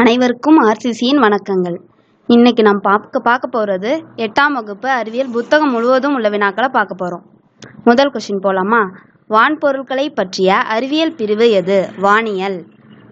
அனைவருக்கும் ஆர்சிசியின் வணக்கங்கள். இன்னைக்கு நாம் பார்க்க பார்க்க போகிறது எட்டாம் வகுப்பு அறிவியல் புத்தகம் முழுவதும் உள்ள வினாக்களை பார்க்க போகிறோம் முதல் கொஷின் போலாமா? வான்பொருட்களை பற்றிய அறிவியல் பிரிவு எது? வானியல்.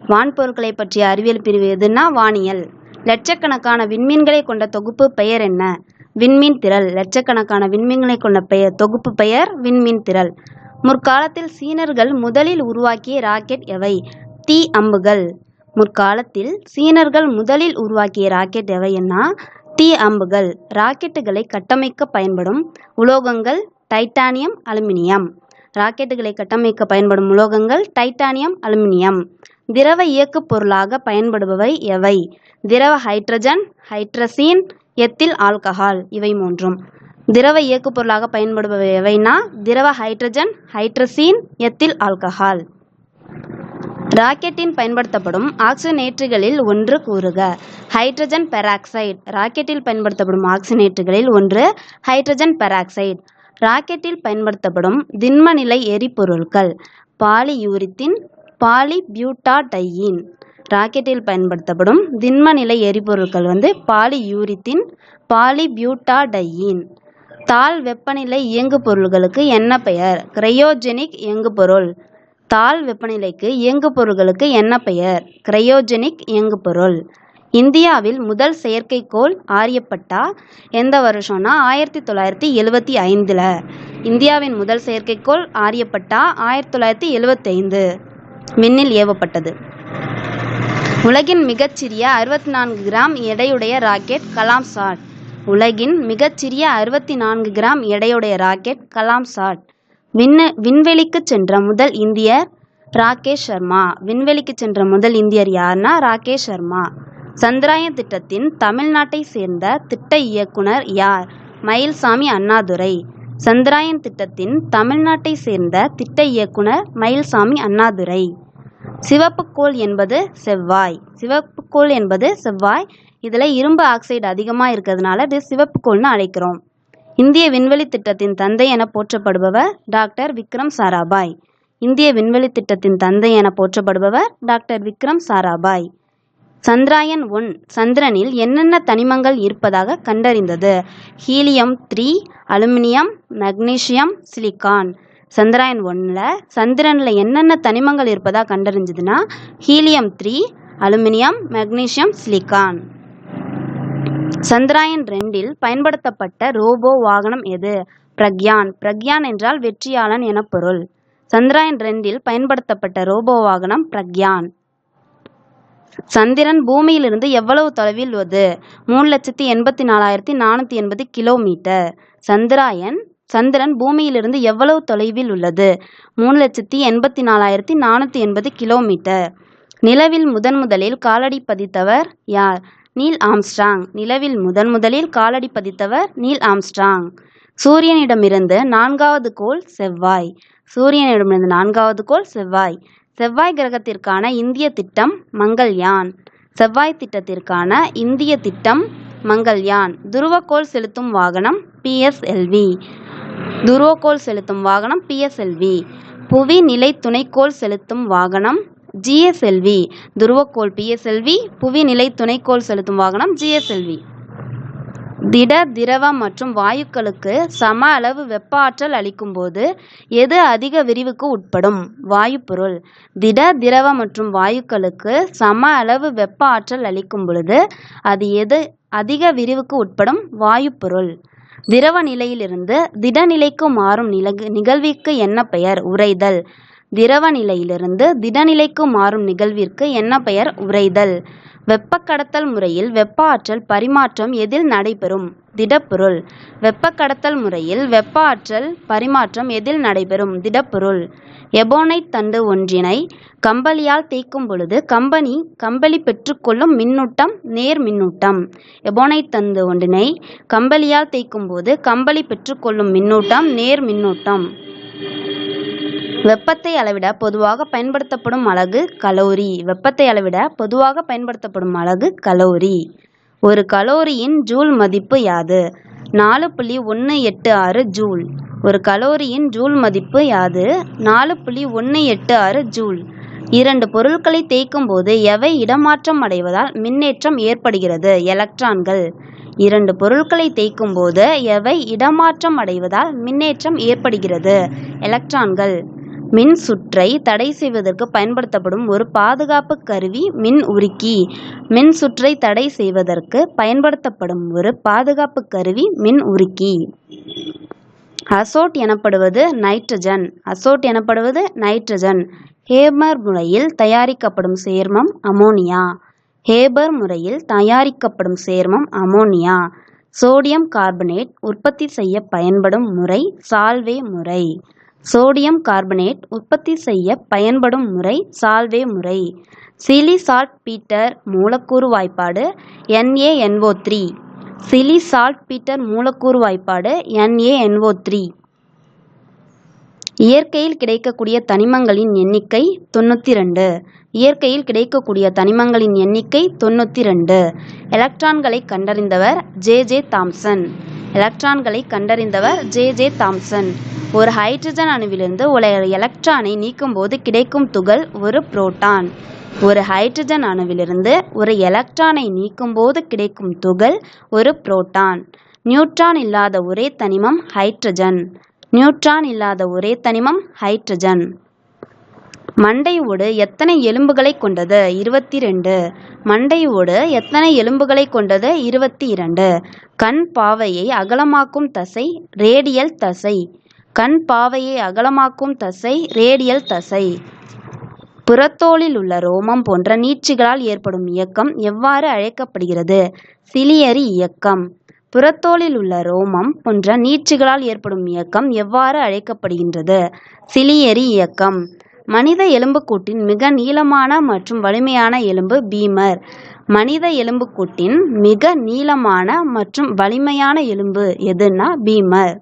வான்பொருட்களை பற்றிய அறிவியல் பிரிவு எதுன்னா வானியல். லட்சக்கணக்கான விண்மீன்களை கொண்ட தொகுப்பு பெயர் என்ன? விண்மீன் திரள். லட்சக்கணக்கான விண்மீன்களை கொண்ட பெயர் தொகுப்பு பெயர் விண்மீன் திரள். முற்காலத்தில் சீனர்கள் முதலில் உருவாக்கிய ராக்கெட் எவை? தீ அம்புகள். முற்காலத்தில் சீனர்கள் முதலில் உருவாக்கிய ராக்கெட் எவையென்னா தீ அம்புகள். ராக்கெட்டுகளை கட்டமைக்க பயன்படும் உலோகங்கள் டைட்டானியம் அலுமினியம். ராக்கெட்டுகளை கட்டமைக்க பயன்படும் உலோகங்கள் டைட்டானியம் அலுமினியம். திரவ இயக்குப் பொருளாக பயன்படுபவை எவை? திரவ ஹைட்ரஜன் ஹைட்ரசீன் எத்தில் ஆல்கஹால் இவை மூன்றும். திரவ இயக்குப் பொருளாக பயன்படுபவை எவைனா திரவ ஹைட்ரஜன் ஹைட்ரசீன் எத்தில் ஆல்கஹால். ராக்கெட்டின் பயன்படுத்தப்படும் ஆக்சிஜனேற்றுகளில் ஒன்று கூறுக. Hydrogen peroxide. ராக்கெட்டில் பயன்படுத்தப்படும் ஆக்சிஜனேற்றுகளில் ஒன்று ஹைட்ரஜன் பெராக்சைடு. ராக்கெட்டில் பயன்படுத்தப்படும் திண்மநிலை எரிபொருட்கள். பாலியூரித்தின் பாலிபியூட்டாடையீன். ராக்கெட்டில் பயன்படுத்தப்படும் திண்மநிலை எரிபொருட்கள் வந்து பாலியூரித்தின் பாலிபியூட்டாடையீன். தாழ் வெப்பநிலை இயங்கு பொருள்களுக்கு என்ன பெயர்? கிரையோஜெனிக் இயங்குபொருள். தாழ் வெப்பநிலைக்கு இயங்குபொருள்களுக்கு என்ன பெயர்? கிரையோஜெனிக் இயங்குபொருள் இந்தியாவில் முதல் செயற்கைக்கோள் ஆரியப்பட்டா எந்த வருஷம்னா ஆயிரத்தி தொள்ளாயிரத்தி எழுவத்தி ஐந்தில். இந்தியாவின் முதல் செயற்கைக்கோள் ஆரியப்பட்டா ஆயிரத்தி தொள்ளாயிரத்தி எழுவத்தி ஐந்து விண்ணில் ஏவப்பட்டது. உலகின் மிகச்சிறிய அறுபத்தி நான்கு கிராம் எடையுடைய ராக்கெட் கலாம் சாட். உலகின் மிகச்சிறிய அறுபத்தி நான்கு கிராம் எடையுடைய ராக்கெட் கலாம் சாட். விண்ண விண்வெளிக்கு சென்ற முதல் இந்தியர் ராகேஷ் சர்மா. விண்வெளிக்கு சென்ற முதல் இந்தியர் யார்னா ராகேஷ் சர்மா. சந்திராயன் திட்டத்தின் தமிழ்நாட்டை சேர்ந்த திட்ட இயக்குனர் யார்? மயில்சாமி அண்ணாதுரை. சந்திராயன் திட்டத்தின் தமிழ்நாட்டை சேர்ந்த திட்ட இயக்குனர் மயில்சாமி அண்ணாதுரை. சிவப்புக்கோள் என்பது செவ்வாய். சிவப்புக்கோள் என்பது செவ்வாய். இதில் இரும்பு ஆக்சைடு அதிகமாக இருக்கிறதுனால இது சிவப்புக்கோள்னு அழைக்கிறோம். இந்திய விண்வெளி திட்டத்தின் தந்தை என போற்றப்படுபவர் டாக்டர் விக்ரம் சாராபாய். இந்திய விண்வெளி திட்டத்தின் தந்தை என போற்றப்படுபவர் டாக்டர் விக்ரம் சாராபாய். சந்திராயன் ஒன் சந்திரனில் என்னென்ன தனிமங்கள் இருப்பதாக கண்டறிந்தது? Helium three aluminium magnesium silicon. Chandrayaan ஒன்னில் சந்திரனில் என்னென்ன தனிமங்கள் இருப்பதாக கண்டறிஞ்சதுன்னா helium three aluminium magnesium silicon. Chandrayaan ரெண்டில் பயன்படுத்தப்பட்ட ரோபோ வாகனம் எது? பிரக்யான். பிரக்யான் என்றால் வெற்றியாளன் என பொருள். சந்திராயன் ரெண்டில் பயன்படுத்தப்பட்ட ரோபோ வாகனம் பிரக்யான். சந்திரன் பூமியிலிருந்து எவ்வளவு தொலைவில் உள்ளது மூணு லட்சத்தி எண்பத்தி நாலாயிரத்தி நானூற்றி எண்பது கிலோமீட்டர். சந்திராயன் சந்திரன் பூமியிலிருந்து எவ்வளவு தொலைவில் உள்ளது? மூணு லட்சத்தி எண்பத்தி நாலாயிரத்தி நானூற்றி எண்பது கிலோமீட்டர். நிலவில் முதன் முதலில் காலடி பதித்தவர் யார்? Neil Armstrong. நிலவில் முதன் முதலில் காலடி பதித்தவர் நீல் ஆம்ஸ்ட்ராங். சூரியனிடமிருந்து நான்காவது கோள் செவ்வாய். சூரியனிடமிருந்து நான்காவது கோள் செவ்வாய். செவ்வாய் கிரகத்திற்கான இந்திய திட்டம் மங்கள்யான். செவ்வாய் திட்டத்திற்கான இந்திய திட்டம் மங்கள்யான். துருவக்கோள் செலுத்தும் வாகனம் பிஎஸ்எல்வி துருவக்கோள் செலுத்தும் வாகனம் பிஎஸ்எல்வி புவி நிலை துணைக்கோள் செலுத்தும் வாகனம் ஜிஎஸ்எல்வி துருவக்கோள் பிஎஸ்எல்வி புவி நிலை துணைக்கோள் செலுத்தும் வாகனம் ஜிஎஸ்எல்வி திட திரவம் மற்றும் வாயுக்களுக்கு சம அளவு வெப்ப ஆற்றல் அளிக்கும்போது எது அதிக விரிவுக்கு உட்படும்? வாயுப்பொருள். திட திரவ மற்றும் வாயுக்களுக்கு சம அளவு வெப்ப ஆற்றல் அளிக்கும் பொழுது அது எது அதிக விரிவுக்கு உட்படும்? வாயுப்பொருள். திரவ நிலையிலிருந்து திடநிலைக்கு மாறும் நிலகு நிகழ்விற்கு என்ன பெயர்? உறைதல். திரவ நிலையிலிருந்து திடநிலைக்கு மாறும் நிகழ்விற்கு என்ன பெயர்? உறைதல். வெப்ப கடத்தல் முறையில் வெப்ப ஆற்றல் பரிமாற்றம் எதில் நடைபெறும்? திடப்பொருள். வெப்ப கடத்தல் முறையில் வெப்ப ஆற்றல் பரிமாற்றம் எதில் நடைபெறும்? திடப்பொருள். எபோனைட் தண்டு ஒன்றினை கம்பளியால் தேய்க்கும் பொழுது கம்பனி கம்பளி பெற்றுக்கொள்ளும் மின்னூட்டம் நேர் மின்னூட்டம். எபோனைட் தண்டு ஒன்றினை கம்பளியால் தேய்க்கும் போது கம்பளி பெற்றுக்கொள்ளும் மின்னூட்டம் நேர் மின்னூட்டம். வெப்பத்தை அளவிட பொதுவாக பயன்படுத்தப்படும் அலகு கலோரி. வெப்பத்தை அளவிட பொதுவாக பயன்படுத்தப்படும் அலகு கலோரி. ஒரு கலோரியின் ஜூல் மதிப்பு யாது? நாலு புள்ளி ஒன்று எட்டு ஆறு ஜூல். ஒரு கலோரியின் ஜூல் மதிப்பு யாது? நாலு புள்ளி ஒன்று எட்டு ஆறு ஜூல். இரண்டு பொருட்களை தேய்க்கும் போது எவை இடமாற்றம் அடைவதால் மின்னேற்றம் ஏற்படுகிறது? எலக்ட்ரான்கள். இரண்டு பொருட்களை தேய்க்கும் போது எவை இடமாற்றம் அடைவதால் மின்னேற்றம் ஏற்படுகிறது? எலக்ட்ரான்கள். மின் சுற்றை தடை செய்வதற்கு பயன்படுத்தப்படும் ஒரு பாதுகாப்பு கருவி மின் உருக்கி. மின் சுற்றை தடை செய்வதற்கு பயன்படுத்தப்படும் ஒரு பாதுகாப்பு கருவி மின் உருக்கி. அசோட் எனப்படுவது நைட்ரஜன். அசோட் எனப்படுவது நைட்ரஜன். ஹேபர் முறையில் தயாரிக்கப்படும் சேர்மம் அமோனியா. ஹேபர் முறையில் தயாரிக்கப்படும் சேர்மம் அமோனியா. சோடியம் கார்பனேட் உற்பத்தி செய்ய பயன்படும் முறை சால்வே முறை. சோடியம் கார்பனேட் உற்பத்தி செய்ய பயன்படும் முறை சால்வே முறை. சிலி சால்ட் பீட்டர் மூலக்கூறு வாய்ப்பாடு N A N O three Chile saltpetre மூலக்கூறு வாய்ப்பாடு என்ஏஎன்ஓ த்ரீ இயற்கையில் கிடைக்கக்கூடிய தனிமங்களின் எண்ணிக்கை தொண்ணூற்றி ரெண்டு இயற்கையில் கிடைக்கக்கூடிய தனிமங்களின் எண்ணிக்கை தொண்ணூற்றி ரெண்டு எலக்ட்ரான்களை கண்டறிந்தவர் ஜே ஜே தாம்சன். எலக்ட்ரான்களை கண்டறிந்தவர் ஜே ஜே தாம்சன். ஒரு ஹைட்ரஜன் அணுவிலிருந்து ஒரு எலக்ட்ரானை நீக்கும்போது கிடைக்கும் துகள் ஒரு புரோட்டான். ஒரு ஹைட்ரஜன் அணுவிலிருந்து ஒரு எலக்ட்ரானை நீக்கும்போது கிடைக்கும் துகள் ஒரு புரோட்டான். நியூட்ரான் இல்லாத ஒரே தனிமம் ஹைட்ரஜன். நியூட்ரான் இல்லாத ஒரே தனிமம் ஹைட்ரஜன். மண்டை ஓடு எத்தனை எலும்புகளை கொண்டது? இருபத்தி ரெண்டு மண்டை ஓடு எத்தனை எலும்புகளை கொண்டது? இருபத்தி இரண்டு கண் பாவையை அகலமாக்கும் தசை ரேடியல் தசை. கண் பாவையை அகலமாக்கும் தசை ரேடியல் தசை. புறத்தோலில் உள்ள ரோமம் போன்ற நீட்சிகளால் ஏற்படும் இயக்கம் எவ்வாறு அழைக்கப்படுகிறது? சிலியரி இயக்கம். புறத்தோலில் உள்ள ரோமம் போன்ற நீட்சிகளால் ஏற்படும் இயக்கம் எவ்வாறு அழைக்கப்படுகின்றது? சிலியரி இயக்கம். மனித எலும்புக்கூட்டின் மிக நீளமான மற்றும் வலிமையான எலும்பு பீமர். மனித எலும்புக்கூட்டின் மிக நீளமான மற்றும் வலிமையான எலும்பு எதுன்னா பீமர்.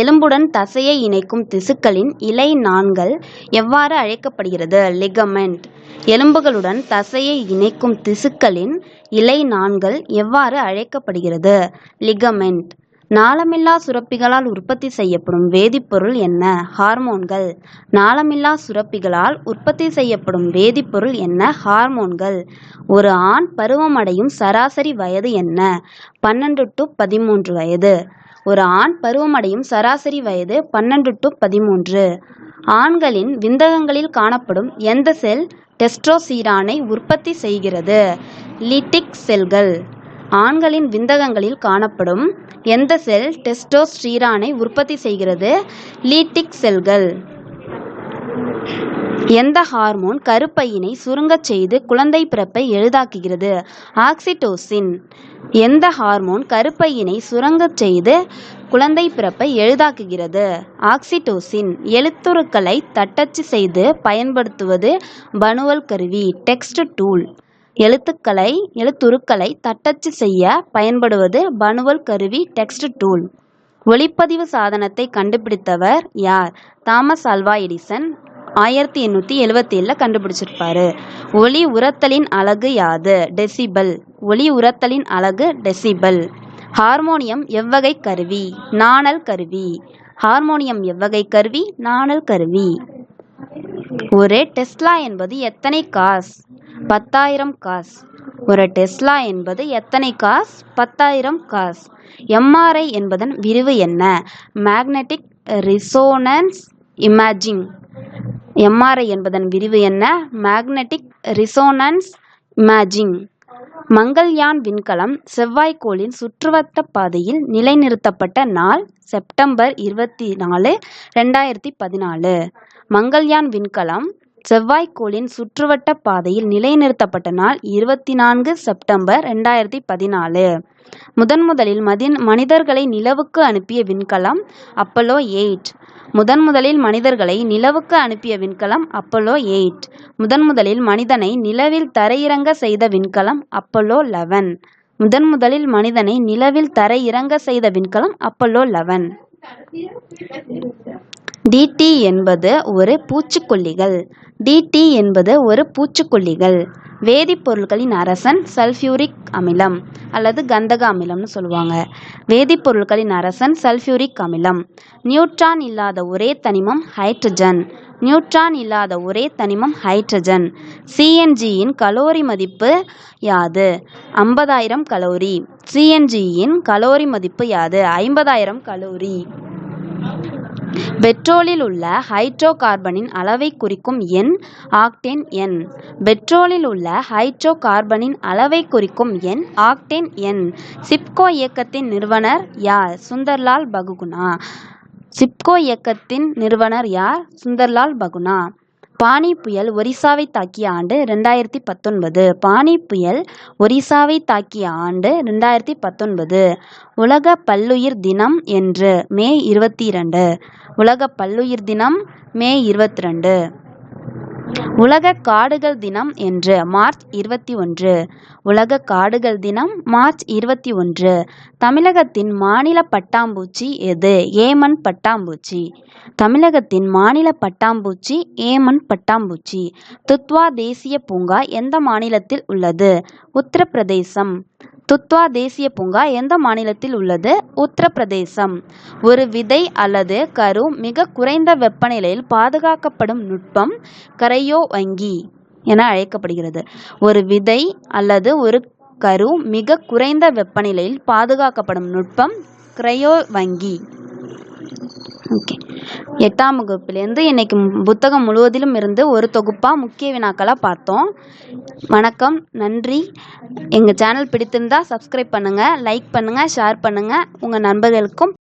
எலும்புடன் தசையை இணைக்கும் திசுக்களின் இலை நாண்கள் எவ்வாறு அழைக்கப்படுகிறது? லிகமெண்ட். எலும்புகளுடன் தசையை இணைக்கும் திசுக்களின் இலை நாண்கள் எவ்வாறு அழைக்கப்படுகிறது? லிகமெண்ட். நாளமில்லா சுரப்பிகளால் உற்பத்தி செய்யப்படும் வேதிப்பொருள் என்ன? ஹார்மோன்கள். நாளமில்லா சுரப்பிகளால் உற்பத்தி செய்யப்படும் வேதிப்பொருள் என்ன? ஹார்மோன்கள். ஒரு ஆண் பருவமடையும் சராசரி வயது என்ன? பன்னெண்டு டு பதிமூன்று வயது. ஒரு ஆண் பருவமடையும் சராசரி வயது பன்னெண்டு டு பதிமூன்று. ஆண்களின் விந்தகங்களில் காணப்படும் எந்த செல் டெஸ்ட்ரோசீரானை உற்பத்தி செய்கிறது? லிட்டிக் செல்கள். ஆண்களின் விந்தகங்களில் காணப்படும் எந்த செல் டெஸ்டோஸ்டீரானை உற்பத்தி செய்கிறது? லீட்டிக் செல்கள். எந்த ஹார்மோன் கருப்பையினை சுருங்கச் செய்து குழந்தை பிறப்பை எளிதாக்குகிறது? ஆக்சிடோசின். எந்த ஹார்மோன் கருப்பையினை சுரங்கச் செய்து குழந்தை பிறப்பை எளிதாக்குகிறது? ஆக்சிடோசின். எழுத்துருக்களை தட்டச்சு செய்து பயன்படுத்துவது பனுவல் கருவி. Text tool. எழுத்துக்களை எழுத்துருக்களை தட்டச்சு செய்ய பயன்படுவது பனுவல் கருவி டெக்ஸ்ட் டூல். ஒளிப்பதிவு சாதனத்தை கண்டுபிடித்தவர் யார்? Thomas Alva Edison. ஆயிரத்தி எண்ணூற்றி எழுவத்தி ஏழில் கண்டுபிடிச்சிருப்பாரு. ஒளி உரத்தலின் அலகு யாது? டெசிபல். ஒளி உரத்தலின் அலகு டெசிபல். ஹார்மோனியம் எவ்வகை கருவி? நாணல் கருவி. ஹார்மோனியம் எவ்வகை கருவி? நாணல் கருவி. ஒரு டெஸ்லா என்பது எத்தனை காஸ்? பத்தாயிரம் காஸ். ஒரு டெஸ்லா என்பது எத்தனை காஸ்? பத்தாயிரம் காஸ். எம்ஆர்ஐ என்பதன் விரிவு என்ன? Magnetic resonance imaging. எம்ஆர்ஐ என்பதன் விரிவு என்ன? Magnetic resonance imaging. மங்கள்யான் விண்கலம் செவ்வாய்க்கோளின் சுற்றுவட்ட பாதையில் நிலைநிறுத்தப்பட்ட நாள் செப்டம்பர் இருபத்தி நாலு ரெண்டாயிரத்தி பதினாலு. மங்கள்யான் விண்கலம் செவ்வாய்க்கோளின் சுற்றுவட்ட பாதையில் நிலைநிறுத்தப்பட்ட நாள் இருபத்தி நான்கு செப்டம்பர் ரெண்டாயிரத்தி பதினாலு. முதன் முதலில் மதின் மனிதர்களை நிலவுக்கு அனுப்பிய விண்கலம் அப்பல்லோ எயிட். முதன் முதலில் மனிதர்களை நிலவுக்கு அனுப்பிய விண்கலம் அப்பல்லோ எயிட். முதன் முதலில் மனிதனை நிலவில் தரையிறங்க செய்த விண்கலம் அப்பல்லோ லெவன். முதன் முதலில் மனிதனை நிலவில் தரையிறங்க செய்த விண்கலம் அப்பல்லோ லெவன். டிடி என்பது ஒரு பூச்சிக்கொல்லிகள். டிடி என்பது ஒரு பூச்சிக்கொல்லிகள் வேதிப்பொருட்களின் அரசன் சல்ஃபியூரிக் அமிலம் அல்லது கந்தக அமிலம்னு சொல்லுவாங்க. வேதிப்பொருட்களின் அரசன் சல்ஃபியூரிக் அமிலம். நியூட்ரான் இல்லாத ஒரே தனிமம் ஹைட்ரஜன். நியூட்ரான் இல்லாத ஒரே தனிமம் ஹைட்ரஜன். சிஎன்ஜியின் கலோரி மதிப்பு யாது? ஐம்பதாயிரம் கலோரி. சிஎன்ஜியின் கலோரி மதிப்பு யாது? ஐம்பதாயிரம் கலோரி. பெட்ரோலில் உள்ள ஹைட்ரோ கார்பனின் அளவை குறிக்கும் எண் ஆக்டேன் எண். பெட்ரோலில் உள்ள ஹைட்ரோ கார்பனின் அளவை குறிக்கும் எண் ஆக்டேன் எண். சிப்கோ இயக்கத்தின் நிறுவனர் யார்? சுந்தர்லால் பகுகுணா. சிப்கோ இயக்கத்தின் நிறுவனர் யார்? சுந்தர்லால் பகுனா பானி புயல் ஒரிசாவை தாக்கிய ஆண்டு ரெண்டாயிரத்தி பத்தொன்பது. பானி புயல் ஒரிசாவை தாக்கிய ஆண்டு ரெண்டாயிரத்தி பத்தொன்பது. உலக பல்லுயிர் தினம் என்று மே இருபத்தி இரண்டு. உலக பல்லுயிர் தினம் மே இருபத்தி ரெண்டு உலக காடுகள் தினம் என்று மார்ச் இருபத்தி ஒன்று. உலக காடுகள் தினம் மார்ச் இருபத்தி ஒன்று. தமிழகத்தின் மாநில பட்டாம்பூச்சி எது? ஏமன் பட்டாம்பூச்சி. தமிழகத்தின் மாநில பட்டாம்பூச்சி ஏமன் பட்டாம்பூச்சி. துத்வா தேசிய பூங்கா எந்த மாநிலத்தில் உள்ளது? உத்தரப்பிரதேசம். துத்வா தேசிய பூங்கா எந்த மாநிலத்தில் உள்ளது? உத்தரப்பிரதேசம். ஒரு விதை அல்லது கரு மிக குறைந்த வெப்பநிலையில் பாதுகாக்கப்படும் நுட்பம் கரையோ வங்கி என அழைக்கப்படுகிறது. ஒரு விதை அல்லது ஒரு கரு மிக குறைந்த வெப்பநிலையில் பாதுகாக்கப்படும் நுட்பம் கிரையோ வங்கி. ஓகே. எட்டாம் வகுப்பிலேருந்து இன்னைக்கு புத்தகம் முழுவதிலும் இருந்து ஒரு தொகுப்பாக முக்கிய வினாக்களாக பார்த்தோம். வணக்கம் நன்றி. எங்கள் சேனல் பிடித்திருந்தா சப்ஸ்கிரைப் பண்ணுங்கள் லைக் பண்ணுங்கள் ஷேர் பண்ணுங்கள் உங்கள் நண்பர்களுக்கும்